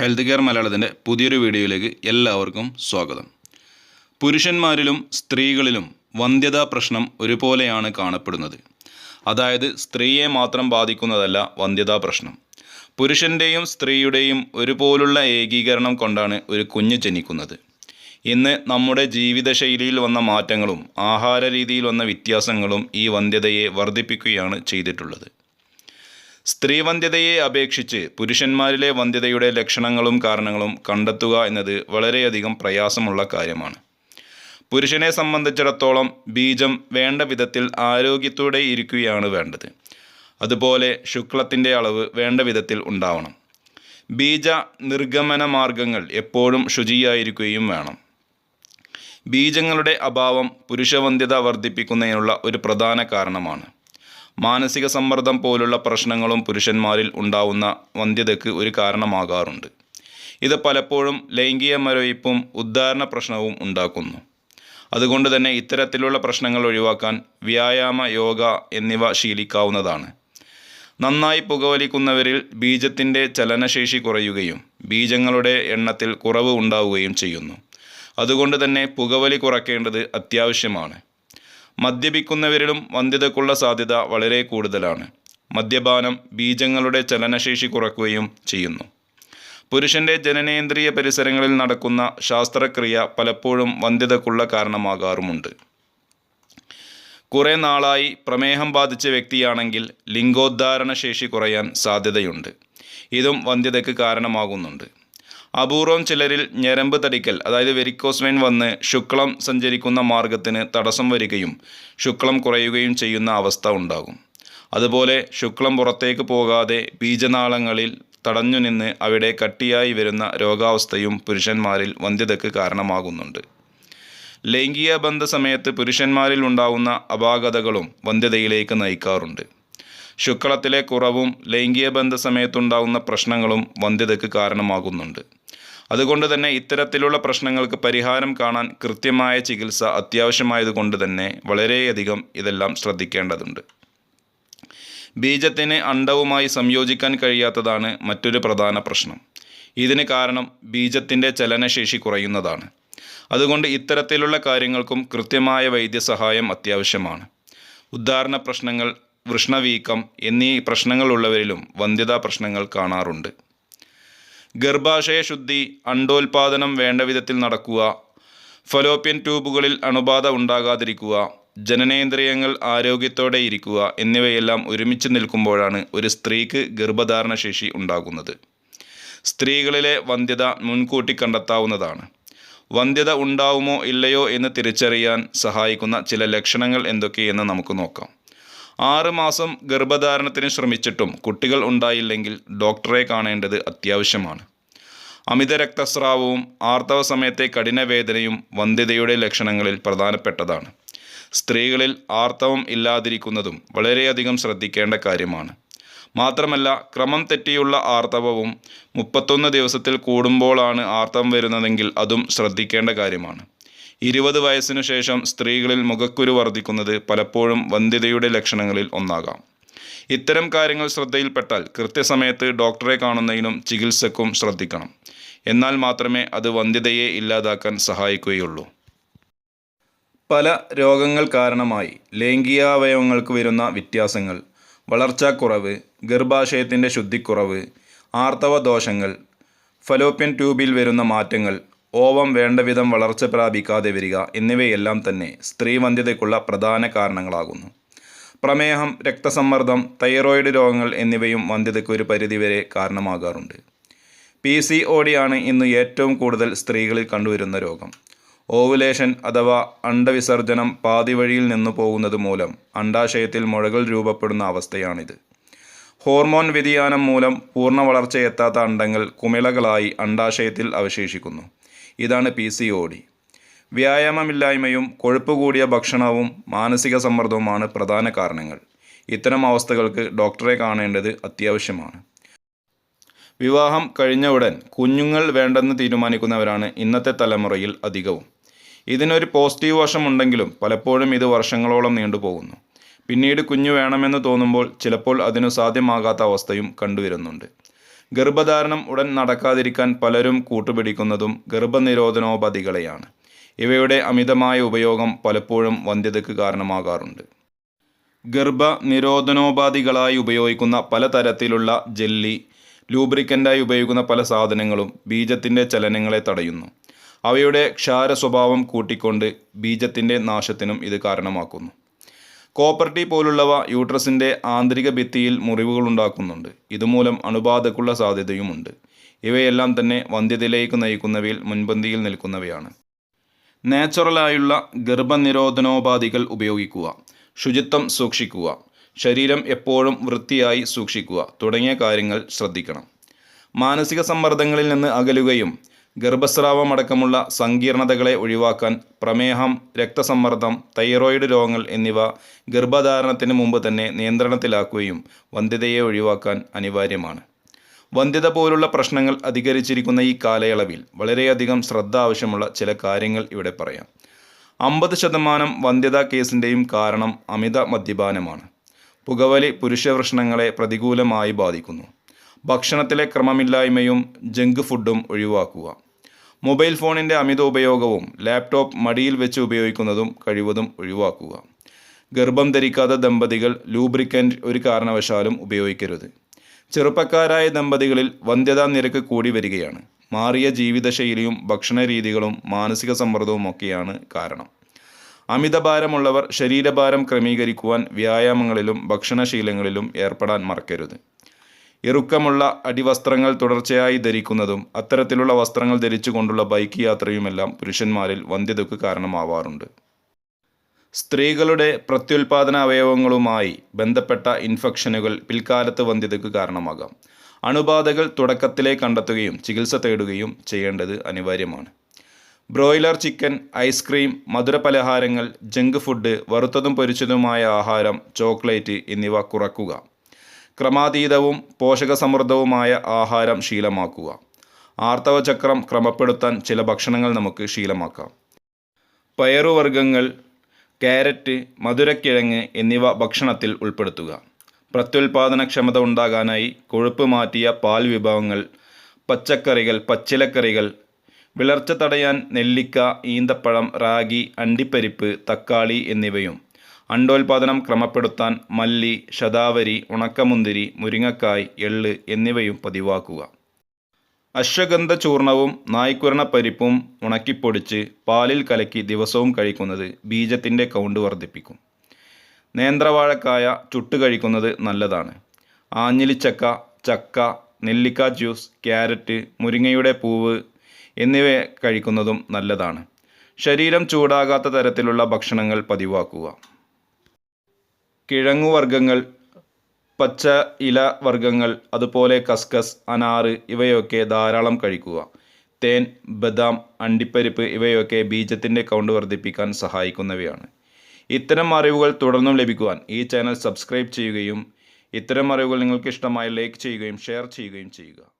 Health care മലയാളത്തിന്റെ പുതിയൊരു വീഡിയോയിലേക്ക് എല്ലാവർക്കും സ്വാഗതം. പുരുഷന്മാരിലും സ്ത്രീകളിലും വന്ധ്യതാ പ്രശ്നം ഒരുപോലെയാണ് കാണപ്പെടുന്നത്. അതായത് സ്ത്രീയെ മാത്രം ബാധിക്കുന്നതല്ല വന്ധ്യതാ പ്രശ്നം. പുരുഷന്റെയും സ്ത്രീയുടെയും ഒരുപോലുള്ള ഏകീകരണം കൊണ്ടാണ് ഒരു കുഞ്ഞ് ജനിക്കുന്നത്. ഇന്ന് നമ്മുടെ ജീവിതശൈലിയിൽ വന്ന മാറ്റങ്ങളും ആഹാര രീതിയിൽ വന്ന വ്യത്യാസങ്ങളും ഈ വന്ധ്യതയെ വർദ്ധിപ്പിക്കുകയാണ് ചെയ്തിട്ടുള്ളത്. സ്ത്രീവന്ധ്യതയെ അപേക്ഷിച്ച് പുരുഷന്മാരിലെ വന്ധ്യതയുടെ ലക്ഷണങ്ങളും കാരണങ്ങളും കണ്ടെത്തുക എന്നത് വളരെയധികം പ്രയാസമുള്ള കാര്യമാണ്. പുരുഷനെ സംബന്ധിച്ചിടത്തോളം ബീജം വേണ്ട വിധത്തിൽ ആരോഗ്യത്തോടെ ഇരിക്കുകയാണ് വേണ്ടത്. അതുപോലെ ശുക്ലത്തിന്റെ അളവ് വേണ്ട വിധത്തിൽ ഉണ്ടാവണം. ബീജ നിർഗമന മാർഗങ്ങൾ എപ്പോഴും ശുചിയായിരിക്കുകയും വേണം. ബീജങ്ങളുടെ അഭാവം പുരുഷവന്ധ്യത വർദ്ധിപ്പിക്കുന്നതിനുള്ള ഒരു പ്രധാന കാരണമാണ്. മാനസിക സമ്മർദ്ദം പോലുള്ള പ്രശ്നങ്ങളും പുരുഷന്മാരിൽ ഉണ്ടാവുന്ന വന്ധ്യതയ്ക്ക് ഒരു കാരണമാകാറുണ്ട്. ഇത് പലപ്പോഴും ലൈംഗിക മരവിപ്പും ഉദ്ധാരണ പ്രശ്നവും ഉണ്ടാക്കുന്നു. അതുകൊണ്ട് തന്നെ ഇത്തരത്തിലുള്ള പ്രശ്നങ്ങൾ ഒഴിവാക്കാൻ വ്യായാമ യോഗ എന്നിവ ശീലിക്കാവുന്നതാണ്. നന്നായി പുകവലിക്കുന്നവരിൽ ബീജത്തിന്റെ ചലനശേഷി കുറയുകയും ബീജങ്ങളുടെ എണ്ണത്തിൽ കുറവ് ഉണ്ടാവുകയും ചെയ്യുന്നു. അതുകൊണ്ട് തന്നെ പുകവലി കുറയ്ക്കേണ്ടത് അത്യാവശ്യമാണ്. മദ്യപിക്കുന്നവരിലും വന്ധ്യതക്കുള്ള സാധ്യത വളരെ കൂടുതലാണ്. മദ്യപാനം ബീജങ്ങളുടെ ചലനശേഷി കുറക്കുകയും ചെയ്യുന്നു. പുരുഷന്റെ ജനനേന്ദ്രിയ പരിസരങ്ങളിൽ നടക്കുന്ന ശാസ്ത്രക്രിയ പലപ്പോഴും വന്ധ്യതക്കുള്ള കാരണമാകാറുമുണ്ട്. കുറേ നാളായി പ്രമേഹം ബാധിച്ച വ്യക്തിയാണെങ്കിൽ ലിംഗോദ്ധാരണ ശേഷി കുറയാൻ സാധ്യതയുണ്ട്. ഇതും വന്ധ്യതയ്ക്ക് കാരണമാകുന്നുണ്ട്. അപൂർവം ചിലരിൽ ഞരമ്പ് തടിക്കൽ അതായത് വെരിക്കോസ് വെയിൻ വന്ന് ശുക്ലം സഞ്ചരിക്കുന്ന മാർഗത്തിന് തടസ്സം വരികയും ശുക്ലം കുറയുകയും ചെയ്യുന്ന അവസ്ഥ ഉണ്ടാകും. അതുപോലെ ശുക്ലം പുറത്തേക്ക് പോകാതെ ബീജനാളങ്ങളിൽ തടഞ്ഞു നിന്ന് അവിടെ കട്ടിയായി വരുന്ന രോഗാവസ്ഥയും പുരുഷന്മാരിൽ വന്ധ്യതയ്ക്ക് കാരണമാകുന്നുണ്ട്. ലൈംഗിക ബന്ധ സമയത്ത് പുരുഷന്മാരിൽ ഉണ്ടാകുന്ന അപാകതകളും വന്ധ്യതയിലേക്ക് നയിക്കാറുണ്ട്. ശുക്ലത്തിലെ കുറവും ലൈംഗിക ബന്ധ സമയത്തുണ്ടാകുന്ന പ്രശ്നങ്ങളും വന്ധ്യതയ്ക്ക് കാരണമാകുന്നുണ്ട്. അതുകൊണ്ട് തന്നെ ഇത്തരത്തിലുള്ള പ്രശ്നങ്ങൾക്ക് പരിഹാരം കാണാൻ കൃത്യമായ ചികിത്സ അത്യാവശ്യമായതുകൊണ്ട് തന്നെ വളരെയധികം ഇതെല്ലാം ശ്രദ്ധിക്കേണ്ടതുണ്ട്. ബീജത്തിന് അണ്ടവുമായി സംയോജിക്കാൻ കഴിയാത്തതാണ് മറ്റൊരു പ്രധാന പ്രശ്നം. ഇതിന് കാരണം ബീജത്തിന്റെ ചലനശേഷി കുറയുന്നതാണ്. അതുകൊണ്ട് ഇത്തരത്തിലുള്ള കാര്യങ്ങൾക്കും കൃത്യമായ വൈദ്യസഹായം അത്യാവശ്യമാണ്. ഉദാഹരണ പ്രശ്നങ്ങൾ വൃഷ്ണവീക്കം എന്നീ പ്രശ്നങ്ങളുള്ളവരിലും വന്ധ്യതാ പ്രശ്നങ്ങൾ കാണാറുണ്ട്. ഗർഭാശയ ശുദ്ധി അണ്ടോൽപാദനം വേണ്ട വിധത്തിൽ നടക്കുക ഫലോപ്യൻ ട്യൂബുകളിൽ അണുബാധ ഉണ്ടാകാതിരിക്കുക ജനനേന്ദ്രിയങ്ങൾ ആരോഗ്യത്തോടെ ഇരിക്കുക എന്നിവയെല്ലാം ഒരുമിച്ച് നിൽക്കുമ്പോഴാണ് ഒരു സ്ത്രീക്ക് ഗർഭധാരണ ശേഷി ഉണ്ടാകുന്നത്. സ്ത്രീകളിലെ വന്ധ്യത മുൻകൂട്ടി കണ്ടെത്താവുന്നതാണ്. വന്ധ്യത ഉണ്ടാവുമോ ഇല്ലയോ എന്ന് തിരിച്ചറിയാൻ സഹായിക്കുന്ന ചില ലക്ഷണങ്ങൾ എന്തൊക്കെയെന്ന് നമുക്ക് നോക്കാം. ആറ് മാസം ഗർഭധാരണത്തിന് ശ്രമിച്ചിട്ടും കുട്ടികൾ ഉണ്ടായില്ലെങ്കിൽ ഡോക്ടറെ കാണേണ്ടത് അത്യാവശ്യമാണ്. അമിത രക്തസ്രാവവും ആർത്തവ സമയത്തെ കഠിനവേദനയും വന്ധ്യതയുടെ ലക്ഷണങ്ങളിൽ പ്രധാനപ്പെട്ടതാണ്. സ്ത്രീകളിൽ ആർത്തവം ഇല്ലാതിരിക്കുന്നതും വളരെയധികം ശ്രദ്ധിക്കേണ്ട കാര്യമാണ്. മാത്രമല്ല ക്രമം തെറ്റിയുള്ള ആർത്തവവും മുപ്പത്തൊന്ന് ദിവസത്തിൽ കൂടുമ്പോഴാണ് ആർത്തവം വരുന്നതെങ്കിൽ അതും ശ്രദ്ധിക്കേണ്ട കാര്യമാണ്. ഇരുപത് വയസ്സിനു ശേഷം സ്ത്രീകളിൽ മുഖക്കുരു വർദ്ധിക്കുന്നത് പലപ്പോഴും വന്ധ്യതയുടെ ലക്ഷണങ്ങളിൽ ഒന്നാകാം. ഇത്തരം കാര്യങ്ങൾ ശ്രദ്ധയിൽപ്പെട്ടാൽ കൃത്യസമയത്ത് ഡോക്ടറെ കാണുന്നതിനും ചികിത്സക്കും ശ്രദ്ധിക്കണം. എന്നാൽ മാത്രമേ അത് വന്ധ്യതയെ ഇല്ലാതാക്കാൻ സഹായിക്കുകയുള്ളൂ. പല രോഗങ്ങൾ കാരണമായി ലൈംഗികാവയവങ്ങൾക്ക് വരുന്ന വ്യത്യാസങ്ങൾ വളർച്ചാക്കുറവ് ഗർഭാശയത്തിന്റെ ശുദ്ധിക്കുറവ് ആർത്തവ ദോഷങ്ങൾ ഫലോപ്യൻ ട്യൂബിൽ വരുന്ന മാറ്റങ്ങൾ ഓവം വേണ്ടവിധം വളർച്ച പ്രാപിക്കാതെ വരിക എന്നിവയെല്ലാം തന്നെ സ്ത്രീവന്ധ്യതയ്ക്കുള്ള പ്രധാന കാരണങ്ങളാകുന്നു. പ്രമേഹം രക്തസമ്മർദ്ദം തൈറോയിഡ് രോഗങ്ങൾ എന്നിവയും വന്ധ്യതയ്ക്ക് ഒരു പരിധിവരെ കാരണമാകാറുണ്ട്. പി സി ഒ ഡി ആണ് ഇന്ന് ഏറ്റവും കൂടുതൽ സ്ത്രീകളിൽ കണ്ടുവരുന്ന രോഗം. ഓവുലേഷൻ അഥവാ അണ്ടവിസർജനം പാതിവഴിയിൽ നിന്നു പോകുന്നത് മൂലം അണ്ടാശയത്തിൽ മുഴകൾ രൂപപ്പെടുന്ന അവസ്ഥയാണിത്. ഹോർമോൺ വ്യതിയാനം മൂലം പൂർണ വളർച്ചയെത്താത്ത അണ്ടങ്ങൾ കുമിളകളായി അണ്ടാശയത്തിൽ അവശേഷിക്കുന്നു. ഇതാണ് പി സി ഒ ഡി വ്യായാമമില്ലായ്മയും കൊഴുപ്പ് കൂടിയ ഭക്ഷണവും മാനസിക സമ്മർദ്ദവുമാണ് പ്രധാന കാരണങ്ങൾ. ഇത്തരം അവസ്ഥകൾക്ക് ഡോക്ടറെ കാണേണ്ടത് അത്യാവശ്യമാണ്. വിവാഹം കഴിഞ്ഞ ഉടൻ കുഞ്ഞുങ്ങൾ വേണ്ടെന്ന് തീരുമാനിക്കുന്നവരാണ് ഇന്നത്തെ തലമുറയിൽ അധികവും. ഇതിനൊരു പോസിറ്റീവ് വശമുണ്ടെങ്കിലും പലപ്പോഴും ഇത് വർഷങ്ങളോളം നീണ്ടുപോകുന്നു. പിന്നീട് കുഞ്ഞു വേണമെന്ന് തോന്നുമ്പോൾ ചിലപ്പോൾ അതിനു സാധ്യമാകാത്ത അവസ്ഥയും കണ്ടുവരുന്നുണ്ട്. ഗർഭധാരണം ഉടൻ നടക്കാതിരിക്കാൻ പലരും കൂട്ടുപിടിക്കുന്നതും ഗർഭനിരോധനോപാധികളെയാണ്. ഇവയുടെ അമിതമായ ഉപയോഗം പലപ്പോഴും വന്ധ്യതയ്ക്ക് കാരണമാകാറുണ്ട്. ഗർഭനിരോധനോപാധികളായി ഉപയോഗിക്കുന്ന പലതരത്തിലുള്ള ജെല്ലി ലൂബ്രിക്കന്റായി ഉപയോഗിക്കുന്ന പല സാധനങ്ങളും ബീജത്തിന്റെ ചലനങ്ങളെ തടയുന്നു. അവയുടെ ക്ഷാര സ്വഭാവം കൂട്ടിക്കൊണ്ട് ബീജത്തിന്റെ നാശത്തിനും ഇത് കാരണമാക്കുന്നു. കോപ്പർട്ടി പോലുള്ളവ യൂട്രസിന്റെ ആന്തരിക ഭിത്തിയിൽ മുറിവുകൾ ഉണ്ടാക്കുന്നുണ്ട് ഇതുമൂലം അണുബാധക്കുള്ള സാധ്യതയുമുണ്ട്. ഇവയെല്ലാം തന്നെ വന്ധ്യതയിലേക്ക് നയിക്കുന്നവയിൽ മുൻപന്തിയിൽ നിൽക്കുന്നവയാണ്. നാച്ചുറലായുള്ള ഗർഭനിരോധനോപാധികൾ ഉപയോഗിക്കുക ശുചിത്വം സൂക്ഷിക്കുക ശരീരം എപ്പോഴും വൃത്തിയായി സൂക്ഷിക്കുക തുടങ്ങിയ കാര്യങ്ങൾ ശ്രദ്ധിക്കണം. മാനസിക സമ്മർദ്ദങ്ങളിൽ നിന്ന് അകലുകയും ഗർഭസ്രാവമടക്കമുള്ള സങ്കീർണതകളെ ഒഴിവാക്കാൻ പ്രമേഹം രക്തസമ്മർദ്ദം തൈറോയിഡ് രോഗങ്ങൾ എന്നിവ ഗർഭധാരണത്തിന് മുമ്പ് തന്നെ നിയന്ത്രണത്തിലാക്കുകയും വന്ധ്യതയെ ഒഴിവാക്കാൻ അനിവാര്യമാണ്. വന്ധ്യത പോലുള്ള പ്രശ്നങ്ങൾ അധികരിച്ചിരിക്കുന്ന ഈ കാലയളവിൽ വളരെയധികം ശ്രദ്ധ ആവശ്യമുള്ള ചില കാര്യങ്ങൾ ഇവിടെ പറയാം. അമ്പത് ശതമാനം വന്ധ്യതാ കേസിന്റെയും കാരണം അമിത മദ്യപാനമാണ്. പുകവലി പുരുഷവൃഷ്ണങ്ങളെ പ്രതികൂലമായി ബാധിക്കുന്നു. ഭക്ഷണത്തിലെ ക്രമമില്ലായ്മയും ജങ്ക് ഫുഡും ഒഴിവാക്കുക. മൊബൈൽ ഫോണിന്റെ അമിത ഉപയോഗവും ലാപ്ടോപ്പ് മടിയിൽ വെച്ച് ഉപയോഗിക്കുന്നതും കഴിവതും ഒഴിവാക്കുക. ഗർഭം ധരിക്കാത്ത ദമ്പതികൾ ലൂബ്രിക്കന്റ് ഒരു കാരണവശാലും ഉപയോഗിക്കരുത്. ചെറുപ്പക്കാരായ ദമ്പതികളിൽ വന്ധ്യതാ നിരക്ക് കൂടി വരികയാണ്. മാറിയ ജീവിതശൈലിയും ഭക്ഷണ രീതികളും മാനസിക സമ്മർദ്ദവും ഒക്കെയാണ് കാരണം. അമിതഭാരമുള്ളവർ ശരീരഭാരം ക്രമീകരിക്കുവാൻ വ്യായാമങ്ങളിലും ഭക്ഷണശീലങ്ങളിലും ഏർപ്പെടാൻ മറക്കരുത്. ഇറുക്കമുള്ള അടിവസ്ത്രങ്ങൾ തുടർച്ചയായി ധരിക്കുന്നതും അത്തരത്തിലുള്ള വസ്ത്രങ്ങൾ ധരിച്ചുകൊണ്ടുള്ള ബൈക്ക് യാത്രയുമെല്ലാം പുരുഷന്മാരിൽ വന്ധ്യതയ്ക്ക് കാരണമാവാറുണ്ട്. സ്ത്രീകളുടെ പ്രത്യുൽപാദന അവയവങ്ങളുമായി ബന്ധപ്പെട്ട ഇൻഫെക്ഷനുകൾ പിൽക്കാലത്ത് വന്ധ്യതയ്ക്ക് കാരണമാകാം. അണുബാധകൾ തുടക്കത്തിലേ കണ്ടെത്തുകയും ചികിത്സ തേടുകയും ചെയ്യേണ്ടത് അനിവാര്യമാണ്. ബ്രോയിലർ ചിക്കൻ ഐസ്ക്രീം മധുരപലഹാരങ്ങൾ ജങ്ക് ഫുഡ് വറുത്തതും പൊരിച്ചതുമായ ആഹാരം ചോക്ലേറ്റ് എന്നിവ കുറക്കുക. ക്രമാതീതവും പോഷകസമൃദ്ധവുമായ ആഹാരം ശീലമാക്കുക. ആർത്തവചക്രം ക്രമപ്പെടുത്താൻ ചില ഭക്ഷണങ്ങൾ നമുക്ക് ശീലമാക്കാം. പയറുവർഗങ്ങൾ ക്യാരറ്റ് മധുരക്കിഴങ്ങ് എന്നിവ ഭക്ഷണത്തിൽ ഉൾപ്പെടുത്തുക. പ്രത്യുൽപാദനക്ഷമത ഉണ്ടാകാനായി കൊഴുപ്പ് മാറ്റിയ പാൽ വിഭവങ്ങൾ പച്ചക്കറികൾ പച്ചിലക്കറികൾ വിളർച്ച തടയാൻ നെല്ലിക്ക ഈന്തപ്പഴം റാഗി അണ്ടിപ്പരിപ്പ് തക്കാളി എന്നിവയും അണ്ടോൽപാദനം ക്രമപ്പെടുത്താൻ മല്ലി ശതാവരി ഉണക്കമുന്തിരി മുരിങ്ങക്കായ് എള്ള് എന്നിവയും പതിവാക്കുക. അശ്വഗന്ധ ചൂർണവും നായ്ക്കുരണ പരിപ്പും ഉണക്കിപ്പൊടിച്ച് പാലിൽ കലക്കി ദിവസവും കഴിക്കുന്നത് ബീജത്തിന്റെ കൗണ്ട് വർദ്ധിപ്പിക്കും. നേന്ത്രവാഴക്കായ ചുട്ട് കഴിക്കുന്നത് നല്ലതാണ്. ആഞ്ഞിലിച്ചക്ക ചക്ക നെല്ലിക്ക ജ്യൂസ് ക്യാരറ്റ് മുരിങ്ങയുടെ പൂവ് എന്നിവ കഴിക്കുന്നതും നല്ലതാണ്. ശരീരം ചൂടാകാത്ത തരത്തിലുള്ള ഭക്ഷണങ്ങൾ പതിവാക്കുക. കിഴങ്ങുവർഗങ്ങൾ പച്ച ഇല വർഗങ്ങൾ അതുപോലെ കസ്കസ് അനാറ് ഇവയൊക്കെ ധാരാളം കഴിക്കുക. തേൻ ബദാം അണ്ടിപ്പരിപ്പ് ഇവയൊക്കെ ബീജത്തിന്റെ കൗണ്ട് വർദ്ധിപ്പിക്കാൻ സഹായിക്കുന്നവയാണ്. ഇത്തരം അറിവുകൾ തുടർന്നും ലഭിക്കുവാൻ ഈ ചാനൽ സബ്സ്ക്രൈബ് ചെയ്യുകയും ഇത്തരം അറിവുകൾ നിങ്ങൾക്ക് ഇഷ്ടമായി ലൈക്ക് ചെയ്യുകയും ഷെയർ ചെയ്യുകയും ചെയ്യുക.